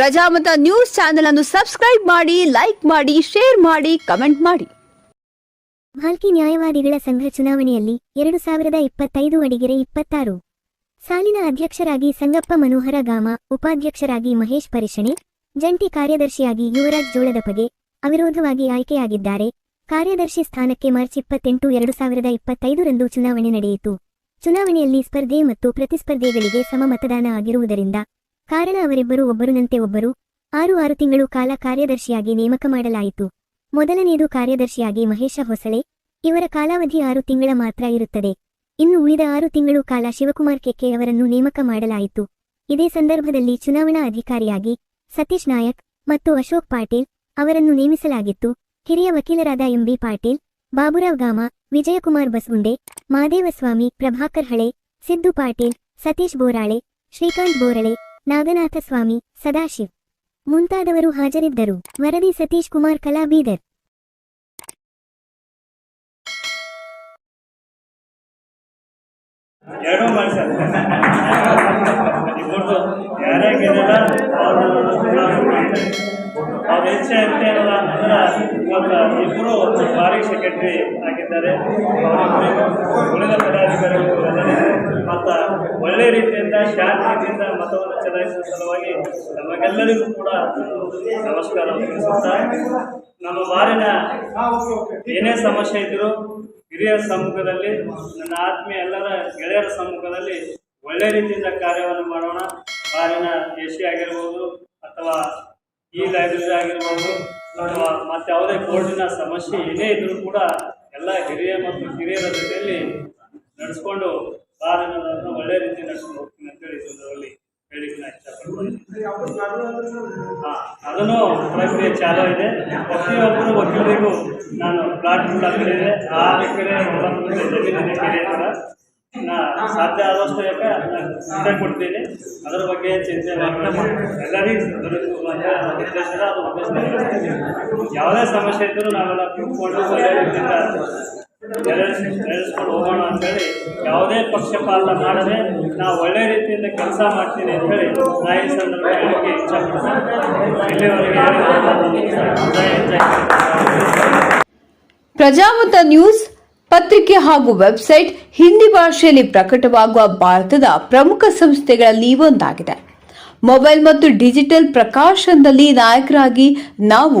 Prajamata news channel ಅನ್ನು subscribe ಮಾಡಿ, like ಮಾಡಿ, ಶೇರ್ ಮಾಡಿ, ಕಮೆಂಟ್ ಮಾಡಿ. ಭಾಲ್ಕಿ ನ್ಯಾಯವಾದಿಗಳ ಸಂಘ ಚುನಾವಣೆಯಲ್ಲಿ ಎರಡು ಸಾವಿರದ ಇಪ್ಪತ್ತೈದು ಅಡಿಗೆರೆ ಇಪ್ಪತ್ತಾರು. ಸಾಲಿನ ಅಧ್ಯಕ್ಷರಾಗಿ ಸಂಗಪ್ಪ ಮನೋಹರ ಗಾಮ, ಉಪಾಧ್ಯಕ್ಷರಾಗಿ ಮಹೇಶ್ ಪರಿಷಣೆ ಜಂಟಿ ಕಾರ್ಯದರ್ಶಿಯಾಗಿ ಯುವರಾಜ್ ಜೋಳದಪಗೆ ಅವಿರೋಧವಾಗಿ ಆಯ್ಕೆಯಾಗಿದ್ದಾರೆ. ಕಾರ್ಯದರ್ಶಿ ಸ್ಥಾನಕ್ಕೆ ಮಾರ್ಚ್ ಇಪ್ಪತ್ತೆಂಟು ಎರಡು ಸಾವಿರದ ಇಪ್ಪತ್ತೈದರಂದು ಚುನಾವಣೆ ನಡೆಯಿತು. ಚುನಾವಣೆಯಲ್ಲಿ ಸ್ಪರ್ಧೆ ಮತ್ತು ಪ್ರತಿಸ್ಪರ್ಧೆಗಳಿಗೆ ಸಮ ಮತದಾನ ಆಗಿರುವುದರಿಂದ ಕಾರಣ ಅವರಿಬ್ಬರು ಒಬ್ಬರುನಂತೆ ಒಬ್ಬರು. ಆರು ಆರು ತಿಂಗಳು ಕಾಲ ಕಾರ್ಯದರ್ಶಿಯಾಗಿ ನೇಮಕ ಮಾಡಲಾಯಿತು. ಮೊದಲನೆಯದು ಕಾರ್ಯದರ್ಶಿಯಾಗಿ ಮಹೇಶ ಹೊಸಳೆ. ಇವರ ಕಾಲಾವಧಿ ಆರು ತಿಂಗಳ ಮಾತ್ರ ಇರುತ್ತದೆ. ಇನ್ನು ಉಳಿದ ಆರು ತಿಂಗಳು ಕಾಲ ಶಿವಕುಮಾರ್ ಕೆಕ್ಕೆ ಅವರನ್ನು ನೇಮಕ ಮಾಡಲಾಯಿತು. ಇದೇ ಸಂದರ್ಭದಲ್ಲಿ ಚುನಾವಣಾ ಅಧಿಕಾರಿಯಾಗಿ ಸತೀಶ್ ನಾಯಕ್ ಮತ್ತು ಅಶೋಕ್ ಪಾಟೀಲ್ ಅವರನ್ನು ನೇಮಿಸಲಾಗಿತ್ತು. ಹಿರಿಯ ವಕೀಲರಾದ ಎಂಬಿ ಪಾಟೀಲ್, ಬಾಬುರಾವ್ ಗಾಮ, ವಿಜಯಕುಮಾರ್ ಬಸ್ಗುಂಡೆ ಮಾದೇವಸ್ವಾಮಿ ಪ್ರಭಾಕರ್ ಹಳೆ, ಸಿದ್ದು ಪಾಟೀಲ್, ಸತೀಶ್ ಬೋರಾಳೆ, ಶ್ರೀಕಾಂತ್ ಬೋರಳೆ ನಾಗನಾಥ ಸ್ವಾಮಿ, ಸದಾಶಿವ್. ಮುಂತಾದವರು ಹಾಜರಿದ್ದರು. ವರದಿ ಸತೀಶ್ ಕುಮಾರ್ ಕಲಾ ಬೀದರ್ ಇಬ್ಬರು ಸೆಕ್ರೆಟರಿ ಆಗಿದ್ದಾರೆ. ಉಳಿದ ಪದಾಧಿಕಾರಿಗಳು ಮತ್ತು ಒಳ್ಳೆ ರೀತಿಯಿಂದ ಶಾಂತಿಯಿಂದ ಮತವನ್ನು ಚಲಾಯಿಸುವ ಸಲುವಾಗಿ ನಮಗೆಲ್ಲರಿಗೂ ಕೂಡ ನಮಸ್ಕಾರ ತಿಳಿಸುತ್ತಾ, ನಮ್ಮ ಬಾರಿನ ಏನೇ ಸಮಸ್ಯೆ ಇದ್ದರೂ ಹಿರಿಯರ ಸಮ್ಮುಖದಲ್ಲಿ, ನನ್ನ ಆತ್ಮೀಯ ಎಲ್ಲರ ಗೆಳೆಯರ ಸಮ್ಮುಖದಲ್ಲಿ ಒಳ್ಳೆ ರೀತಿಯಿಂದ ಕಾರ್ಯವನ್ನು ಮಾಡೋಣ. ಬಾರಿನ ಎ ಸಿ ಆಗಿರ್ಬೋದು ಅಥವಾ ಈ ಲೈಬ್ರರಿ ಆಗಿರ್ಬೋದು, ಅಥವಾ ಮತ್ತೆ ಯಾವುದೇ ಕೋರ್ಟಿನ ಸಮಸ್ಯೆ ಏನೇ ಇದ್ರೂ ಕೂಡ ಎಲ್ಲ ಹಿರಿಯ ಮತ್ತು ಕಿರಿಯರ ಜೊತೆಯಲ್ಲಿ ನಡೆಸ್ಕೊಂಡು ಬಾರಿನ ಒಳ್ಳೆ ರೀತಿ ನಡೆಸ್ಕೊಂಡು ಹೋಗ್ತೀನಿ ಅಂತೇಳಿ ಈ ಸಂದರ್ಭದಲ್ಲಿ ಹೇಳಿಕ್ಕೆ ನಾನು ಇಷ್ಟಪಡ್ತೀನಿ ಹಾ, ಅದನ್ನು ಪ್ರಕ್ರಿಯೆ ಚಾಲೂ ಇದೆ. ಪ್ರತಿಯೊಬ್ಬರು ವಕೀಲರಿಗೂ ನಾನು ಪ್ಲಾಟ್ ತಲುಪಿದೆ ಆ ಎಕರೆ ಜಮೀನಿನ ಕೆರೆ ನಾ ಸಾಧ್ಯ ಆದಷ್ಟು ಯಾಕೆ ಅದನ್ನ ಚಿಂತೆ ಕೊಡ್ತೀನಿ. ಅದರ ಬಗ್ಗೆ ಚಿಂತೆ ಎಲ್ಲರಿಗೂ ಉದ್ದೇಶ ಯಾವುದೇ ಸಮಸ್ಯೆ ಇದ್ದರೂ ನಾವೆಲ್ಲ ಕೂತ್ಕೊಂಡು ನೆರವೇರಿಸ್ಕೊಂಡು ಹೋಗೋಣ ಅಂತೇಳಿ ಯಾವುದೇ ಪಕ್ಷಪಾತ ಮಾಡದೆ ನಾವು ಒಳ್ಳೆ ರೀತಿಯಿಂದ ಕೆಲಸ ಮಾಡ್ತೀನಿ ಅಂತ ಹೇಳಿ ನಾ ಈ ಸಂದರ್ಭ ಹೇಳಿಕೆ ಇಲ್ಲಿವರೆಗೆ ಪ್ರಜಾಮತ ನ್ಯೂಸ್ ಪತ್ರಿಕೆ ಹಾಗೂ ವೆಬ್ಸೈಟ್ ಹಿಂದಿ ಭಾಷೆಯಲ್ಲಿ ಪ್ರಕಟವಾಗುವ ಭಾರತದ ಪ್ರಮುಖ ಸಂಸ್ಥೆಗಳಲ್ಲಿ ಒಂದಾಗಿದೆ. ಮೊಬೈಲ್ ಮತ್ತು ಡಿಜಿಟಲ್ ಪ್ರಕಾಶನದಲ್ಲಿ ನಾಯಕರಾಗಿ ನಾವು